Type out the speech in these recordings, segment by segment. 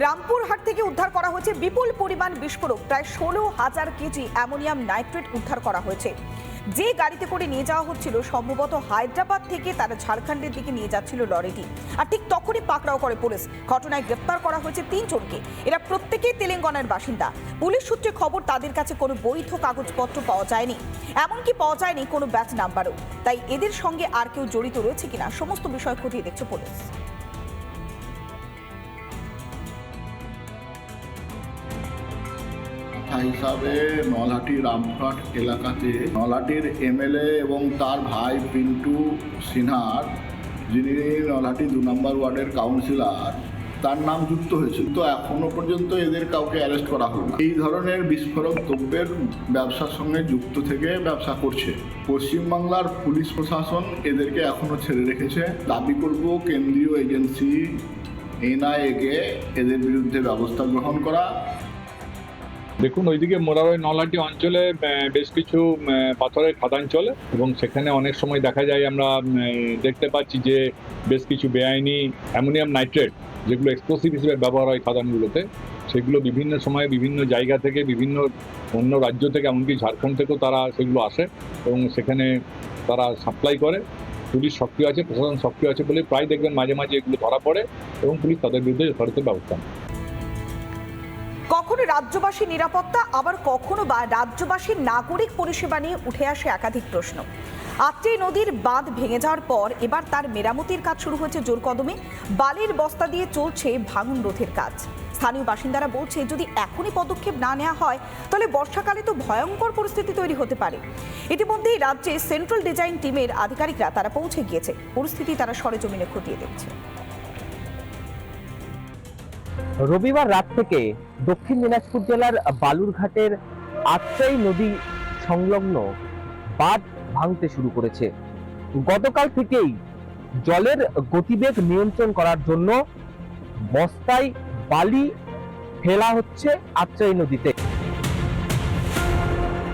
রামপুরহাট থেকে উদ্ধার করা হয়েছে বিপুল পরিমাণ বিস্ফোরক। প্রায় ষোলো হাজার কেজি অ্যামোনিয়াম নাইট্রেট উদ্ধার করা হয়েছে। যে গাড়িতে করে নিয়ে যাওয়া হচ্ছিল, সম্ভবত হায়দ্রাবাদ থেকে তারা ঝাড়খণ্ডের দিকে নিয়ে যাচ্ছিল লরিটি। আর ঠিক তখনই পাকড়াও করে পুলিশ। ঘটনায় গ্রেপ্তার করা হয়েছে তিনজনকে। এরা প্রত্যেকেই তেলেঙ্গানার বাসিন্দা। পুলিশ সূত্রে খবর, তাদের কাছে কোনো বৈধ কাগজপত্র পাওয়া যায়নি। এমনকি পাওয়া যায়নি কোনো ব্যাচ নাম্বারও। তাই এদের সঙ্গে আর কেউ জড়িত রয়েছে কিনা, সমস্ত বিষয় খতিয়ে দেখছে পুলিশ। হিসাবে নলহাটি রামপুরহাট এলাকাতে নলহাটির এমএলএ এবং তার ভাই পিন্টু সিনহার, যিনি নলহাটি দু নম্বর ওয়ার্ডের কাউন্সিলর, তার নাম যুক্ত হয়েছিল। তো এখনও পর্যন্ত এদের কাউকে অ্যারেস্ট করা না। এই ধরনের বিস্ফোরক দ্রব্যের ব্যবসার সঙ্গে যুক্ত থেকে ব্যবসা করছে। পশ্চিমবাংলার পুলিশ প্রশাসন এদেরকে এখনও ছেড়ে রেখেছে। দাবি করব কেন্দ্রীয় এজেন্সি এনআইএকে এদের বিরুদ্ধে ব্যবস্থা গ্রহণ করা। দেখুন, ওইদিকে মোরারই নলাটি অঞ্চলে বেশ কিছু পাথরের খাদান চলে এবং সেখানে অনেক সময় দেখা যায় আমরা দেখতে পাচ্ছি যে বেশ কিছু বেআইনি অ্যামোনিয়াম নাইট্রেট যেগুলো এক্সপ্লোসিভ হিসেবে ব্যবহার হয় খাদানগুলোতে, সেগুলো বিভিন্ন সময়ে বিভিন্ন জায়গা থেকে, বিভিন্ন অন্য রাজ্য থেকে, এমনকি ঝাড়খণ্ড থেকেও তারা সেগুলো আসে এবং সেখানে তারা সাপ্লাই করে। পুলিশ সক্রিয় আছে, প্রশাসন সক্রিয় আছে বলে প্রায় দেখবেন মাঝে মাঝে এগুলো ধরা পড়ে এবং পুলিশ তাদের বিরুদ্ধে যথাযথ ব্যবস্থা নেয়। রাজ্যবাসীর নিরাপত্তা, আবার কখনো বা রাজ্যবাসীর নাগরিক পরিষেবা নিয়ে উঠে আসে একাধিক প্রশ্ন। আত্রেই নদীর বাঁধ ভেঙে যাওয়ার পর এবার তার মেরামতির কাজ শুরু হয়েছে জোর কদমে। বালির বস্তা দিয়ে চলছে ভাঙন রোধের কাজ। স্থানীয় বাসিন্দারা বলছে, যদি এখনই পদক্ষেপ না নেওয়া হয়, তাহলে বর্ষাকালে তো ভয়ঙ্কর পরিস্থিতি তৈরি হতে পারে। ইতিমধ্যেই রাজ্যে সেন্ট্রাল ডিজাইন টিমের আধিকারিকরা তারা পৌঁছে গিয়েছে। পরিস্থিতি তারা সরেজমিনে খতিয়ে দেখছে। রবিবার রাত থেকে দক্ষিণ দিনাজপুর জেলার বালুরঘাটের আত্রাই নদী সংলগ্ন বাঁধ ভাঙতে শুরু করেছে। গতকাল থেকেই জলের গতিবেগ নিয়ন্ত্রণ করার জন্য বস্তায় বালি ফেলা হচ্ছে আত্রাই নদীতে।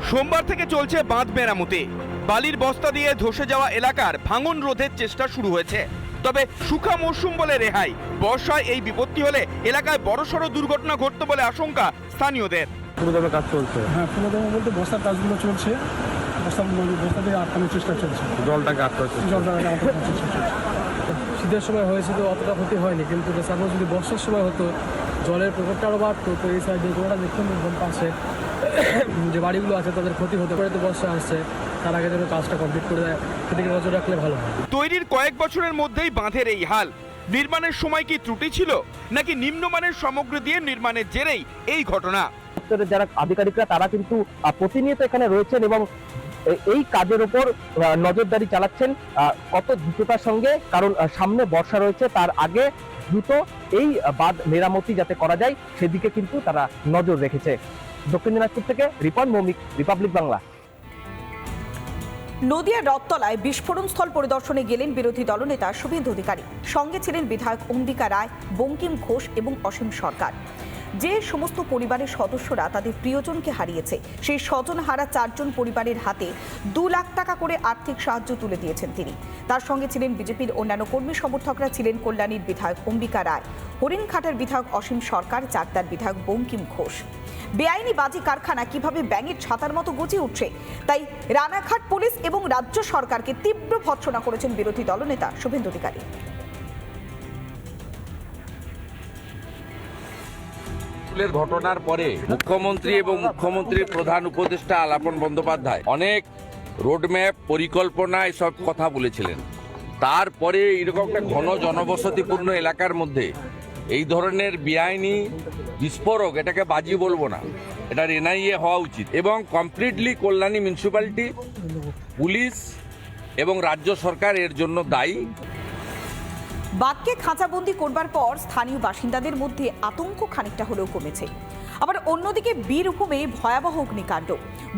সোমবার থেকে চলছে বাঁধ মেরামতি। বালির বস্তা দিয়ে ধসে যাওয়া এলাকার ভাঙন রোধের চেষ্টা শুরু হয়েছে। তবে শুকা মরশুম বলে রেহাই। বর্ষায় এই বিপত্তি হলে এলাকায় বড়সড় দুর্ঘটনা ঘটতে বলে আশঙ্কা স্থানীয়দের। পুরোদমে কাজ চলছে। হ্যাঁ পুনর্দমা বলতে বস্তার কাজগুলো চলছে। বস্তা বস্তা আটকানোর চেষ্টা চলছে। জলটাকে আটকাচ্ছে জলটা আটকানোর চেষ্টা চলছে। শীতের সময় হয়েছিল অতটা ক্ষতি হয়নি কিন্তু সাপোজ যদি বর্ষার সময় হতো জলের প্রকোপটা আরও বাড়তো তো এই সাইডে গোড়া দেখুন পাশে যে বাড়িগুলো আছে তাদের ক্ষতি হতে পারে তো বর্ষা আসছে। তার আগে যেন কাজটা কমপ্লিট করে দেয় সেদিকে নজর রাখলে ভালো হয়। তৈরির কয়েক বছরের মধ্যেই বাঁধের এই হাল। নির্মাণের সময় কি ত্রুটি ছিল নাকি নিম্নমানের সামগ্রী দিয়ে নির্মাণের জেরেই এই ঘটনা? দপ্তরের যারা আধিকারিকরা তারা কিন্তু আহ, প্রতিনিয়ত এখানে রয়েছেন এবং এই কাজের ওপর আহ, নজরদারি চালাচ্ছেন। আহ, কত দ্রুততার সঙ্গে কারণ সামনে বর্ষা রয়েছে তার আগে দ্রুত এই বাঁধ মেরামতি যাতে করা যায় সেদিকে কিন্তু তারা নজর রেখেছে। দক্ষিণ দিনাজপুর থেকে রিপন মৌমিক রিপাবলিক বাংলা। নদিয়ার রথতলায় বিস্ফোরণ স্থল পরিদর্শনে গেলেন বিরোধী দলনেতা শুভেন্দু অধিকারী। সঙ্গে ছিলেন বিধায়ক অম্বিকা রায়, বঙ্কিম ঘোষ এবং অসীম সরকার। যে সমস্ত পরিবারের সদস্যরা তাদের প্রিয়জনকে হারিয়েছে, সেই স্বজন হারা চারজন পরিবারের হাতে দু লাখ টাকা করে আর্থিক সাহায্য তুলে দিয়েছেন তিনি। তার সঙ্গে ছিলেন বিজেপির অন্যান্য কর্মী সমর্থকরা ছিলেন কল্যাণীর বিধায়ক অম্বিকা রায়। হরিণঘাটার বিধায়ক অসীম সরকার, চাকদার বিধায়ক বঙ্কিম ঘোষ। বেআইনি বাজি কারখানা কীভাবে ব্যাঙের ছাতার মতো গজিয়ে উঠছে? তাই রানাঘাট পুলিশ এবং রাজ্য সরকারকে তীব্র ভৎসনা করেছেন বিরোধী দলনেতা শুভেন্দু অধিকারী। স্কুলের ঘটনার পরে মুখ্যমন্ত্রী এবং মুখ্যমন্ত্রীর প্রধান উপদেষ্টা আলাপন বন্দ্যোপাধ্যায় অনেক রোডম্যাপ, পরিকল্পনা এসব কথা বলেছিলেন। তারপরে এরকম একটা ঘন জনবসতিপূর্ণ এলাকার মধ্যে এই ধরনের বেআইনি বিস্ফোরক, এটাকে বাজি বলব না। এটার এনআইএ হওয়া উচিত। এবং কমপ্লিটলি কল্যাণী মিউনিসিপ্যালিটি পুলিশ এবং রাজ্য সরকার এর জন্য দায়ী। বাঘকে খাঁচাবন্দি করবার পর স্থানীয় বাসিন্দাদের মধ্যে আতঙ্ক খানিকটা হলেও কমেছে। আবার অন্যদিকে বীরভূমে ভয়াবহ অগ্নিকাণ্ড।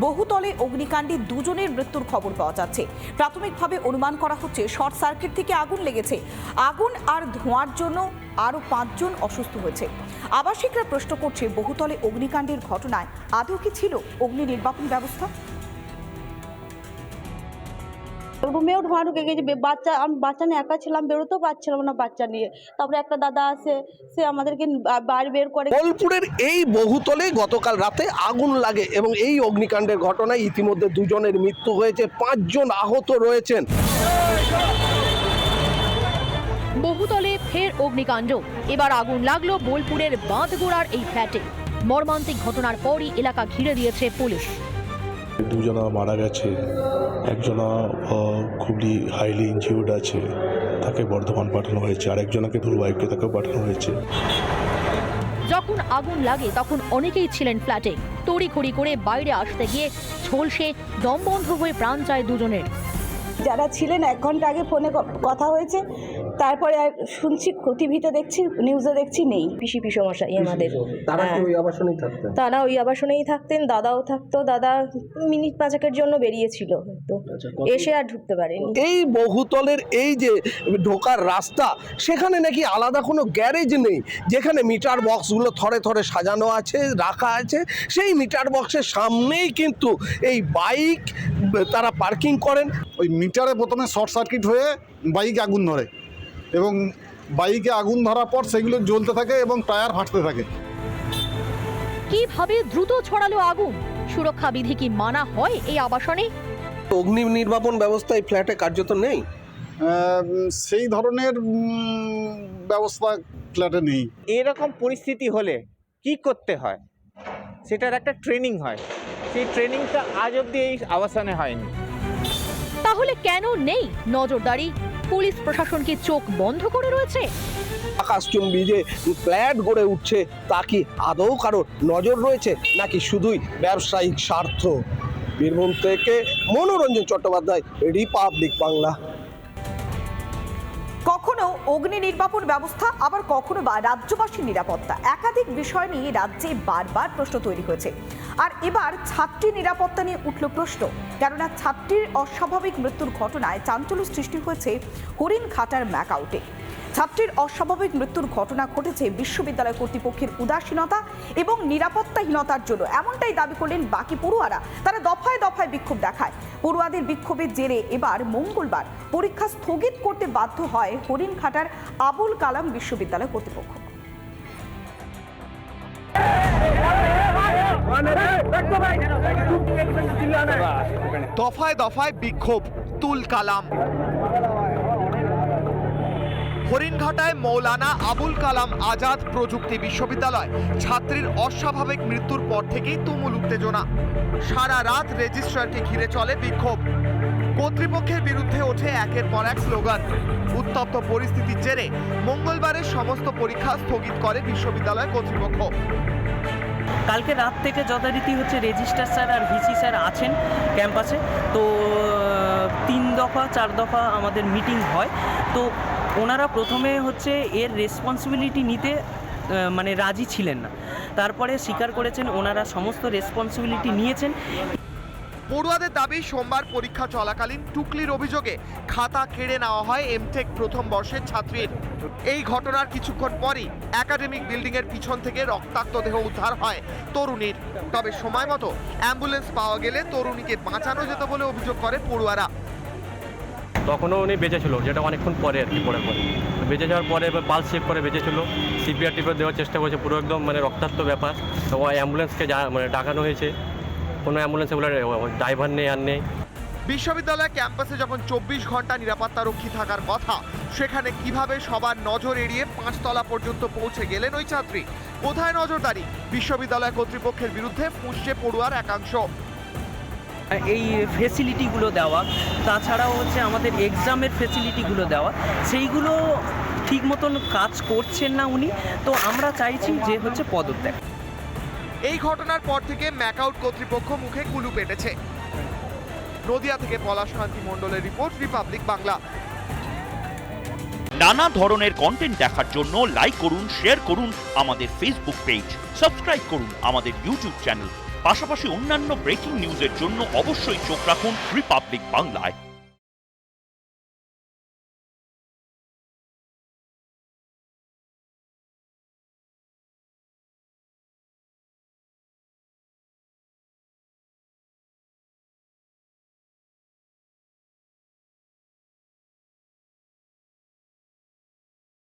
বহুতলে অগ্নিকাণ্ডে দুজনের মৃত্যুর খবর পাওয়া যাচ্ছে। প্রাথমিকভাবে অনুমান করা হচ্ছে শর্ট সার্কিট থেকে আগুন লেগেছে। আগুন আর ধোঁয়ার জন্য আরও পাঁচজন অসুস্থ হয়েছে। আবাসিকরা প্রশ্ন করছে বহুতলে অগ্নিকাণ্ডের ঘটনায় আদৌ কি ছিল অগ্নি নির্বাপন ব্যবস্থা? রুমেও ধোঁয়া ঢুকে গেছে। বাচ্চা আমি বাচ্চা নিয়ে একা ছিলাম বেরোতেও পারছিলাম না বাচ্চা নিয়ে। তারপরে একটা দাদা আসে সে আমাদেরকে বা- বাইরে বের করে। বোলপুরের এই বহুতলে গতকাল রাতে আগুন লাগে এবং এই অগ্নিকাণ্ডের ঘটনায় ইতিমধ্যে দুজনের মৃত্যু হয়েছে পাঁচজন আহত রয়েছেন। বহুতলে ফের অগ্নিকাণ্ড। এবার আগুন লাগল বোলপুরের বাঁধগোড়ার এই ফ্ল্যাটে। মর্মান্তিক ঘটনার পরই এলাকা ঘিরে দিয়েছে পুলিশ। দুজনা মারা গেছে। একজনা আহ, খুবই হাইলি ইনজিউর্ড আছে। তাকে বর্ধমান পাঠানো হয়েছে। আর একজনাকে দুর্বাইকে তাকেও পাঠানো হয়েছে। যখন আগুন লাগে তখন অনেকেই ছিলেন ফ্ল্যাটে। তড়িঘড়ি করে বাইরে আসতে গিয়ে ঝলসে দমবন্ধ হয়ে প্রাণ যায় দুজনের। যারা ছিলেন এক ঘণ্টা আগে ফোনে কথা হয়েছে। তারপরে আর শুনছি টিভিতে দেখছি নিউজে দেখছি নেই। পিসি পিসমশাই আমাদের। তারা কি হ্যাঁ। ওই আবাসনেই থাকতেন? তারা ওই আবাসনেই থাকতেন দাদাও থাকতো। দাদা মিনিট পাঁচেকের জন্য বেরিয়েছিল। তো এসে আর ঢুকতে পারেনি। এই বহুতলের এই যে ঢোকার রাস্তা সেখানে নাকি আলাদা কোনো গ্যারেজ নেই যেখানে মিটার বক্সগুলো থরে থরে সাজানো আছে রাখা আছে। সেই মিটার বক্সের সামনেই কিন্তু এই বাইক তারা পার্কিং করেন। ওই মিটারে প্রথমে শর্ট সার্কিট হয়ে বাইক আগুন ধরে। এবং বাইকে আগুন ধরার পর সেগুলো জ্বলতে থাকে এবং টায়ার ফাটতে থাকে। কীভাবে দ্রুত ছড়ালো আগুন? সুরক্ষা বিধি কি মানা হয় এই আবাসনে? অগ্নি নির্বাপন ব্যবস্থা এই ফ্ল্যাটে কার্যত নেই? সেই ধরনের ব্যবস্থা ফ্ল্যাটে নেই। এরকম পরিস্থিতি হলে কি করতে হয়? সেটার একটা ট্রেনিং হয়। সেই ট্রেনিংটা আজ অবধি এই আবাসনে হয়নি। তাহলে কেন নেই নজরদারি? পুলিশ প্রশাসন কি চোখ বন্ধ করে রয়েছে? আকাশচুম্বী যে ফ্ল্যাট গড়ে উঠছে তা কি আদৌ কারোর নজর রয়েছে? নাকি শুধুই ব্যবসায়িক স্বার্থ? বীরভূম থেকে মনোরঞ্জন চট্টোপাধ্যায় রিপাবলিক বাংলা। কখনো অগ্নি নির্বাপন ব্যবস্থা আবার কখনো বা রাজ্যবাসীর নিরাপত্তা? একাধিক বিষয় নিয়ে রাজ্যে বারবার প্রশ্ন তৈরি হয়েছে। আর এবার ছাত্রী নিরাপত্তা নিয়ে উঠল প্রশ্ন। কেননা ছাত্রীর অস্বাভাবিক মৃত্যুর ঘটনায় চাঞ্চল্য সৃষ্টি হয়েছে হরিণ খাটার ম্যাকআউটে। ছাত্রীর অস্বাভাবিক মৃত্যুর ঘটনা ঘটেছে বিশ্ববিদ্যালয় কর্তৃপক্ষের উদাসীনতা এবং নিরাপত্তাহীনতার জন্য। এমনটাই দাবি করলেন বাকি পড়ুয়ারা। তারা দফায় দফায় বিক্ষোভ দেখায়। পড়ুয়াদের বিক্ষোভের জেরে এবার মঙ্গলবার পরীক্ষা স্থগিত করতে বাধ্য হয় হরিণঘাটার আবুল কালাম বিশ্ববিদ্যালয় কর্তৃপক্ষ। দফায় দফায় বিক্ষোভ, তুল কালাম। হরিণঘাটায় মৌলানা আবুল কালাম আজাদ প্রযুক্তি বিশ্ববিদ্যালয়। ছাত্রীর অস্বাভাবিক মৃত্যুর পর থেকেই তুমুল উত্তেজনা। সারা রাত রেজিস্ট্রারকে ঘিরে চলে বিক্ষোভ। কর্তৃপক্ষের বিরুদ্ধে ওঠে একের পর এক স্লোগান। উত্তপ্ত পরিস্থিতির জেরে মঙ্গলবারের সমস্ত পরীক্ষা স্থগিত করে বিশ্ববিদ্যালয় কর্তৃপক্ষ। কালকে রাত থেকে যথারীতি হচ্ছে রেজিস্ট্রার স্যার আর ভিসি স্যার আছেন ক্যাম্পাসে। তো তিন দফা, চার দফা আমাদের মিটিং হয়। তো ওনারা প্রথমে হচ্ছে এর রেসপন্সিবিলিটি নিতে মানে রাজি ছিলেন না। তারপরে স্বীকার করেছেন, ওনারা সমস্ত রেসপন্সিবিলিটি নিয়েছেন। পড়ুয়াদের দাবি, সোমবার পরীক্ষা চলাকালীন টুকলির অভিযোগে খাতা কেড়ে নেওয়া হয় এমটেক প্রথম বর্ষের ছাত্রীর। এই ঘটনার কিছুক্ষণ পরই একাডেমিক বিল্ডিং এর পিছন থেকে রক্তাক্ত দেহ উদ্ধার হয় তরুণীর। তবে সময় মতো অ্যাম্বুলেন্স পাওয়া গেলে তরুণীকে বাঁচানো যেত বলে অভিযোগ করে পড়ুয়ারা। তখনও উনি বেঁচে ছিল, যেটা অনেকক্ষণ পরে আর কি, পড়ার পরে। বেঁচে যাওয়ার পরে এবার পালস চেক করে বেঁচে ছিল, সিপিআর টিপিআর দেওয়ার চেষ্টা করেছে, পুরো একদম মানে রক্তাক্ত ব্যাপার। তো অ্যাম্বুলেন্সকে যা মানে ডাকানো হয়েছে। কোনো অ্যাম্বুলেন্স এগুলো ড্রাইভার নেই আর নেই। বিশ্ববিদ্যালয় ক্যাম্পাসে যখন চব্বিশ ঘণ্টা নিরাপত্তা রক্ষী থাকার কথা সেখানে কীভাবে সবার নজর এড়িয়ে পাঁচতলা পর্যন্ত পৌঁছে গেলেন ওই ছাত্রী? কোথায় নজরদারি? বিশ্ববিদ্যালয় কর্তৃপক্ষের বিরুদ্ধে ফুঁসছে পড়ুয়ার একাংশ। এই ফেসিলিটিগুলো দেওয়া তাছাড়াও হচ্ছে আমাদের এক্সামের ফেসিলিটিগুলো দেওয়া সেইগুলো ঠিক মতন কাজ করছেন না উনি। তো আমরা চাইছি যে হচ্ছে পদত্যাগ। এই ঘটনার পর থেকে ম্যাকআউট কর্তৃপক্ষ মুখে কুলু পেটেছে। নদিয়া থেকে পলাশ কান্তি মণ্ডলের রিপোর্ট, রিপাবলিক বাংলা। নানা ধরনের কন্টেন্ট দেখার জন্য লাইক করুন শেয়ার করুন আমাদের ফেসবুক পেজ সাবস্ক্রাইব করুন আমাদের ইউটিউব চ্যানেল পাশাপাশি অন্যান্য ব্রেকিং নিউজের জন্য অবশ্যই চোখ রাখুন রিপাবলিক বাংলায়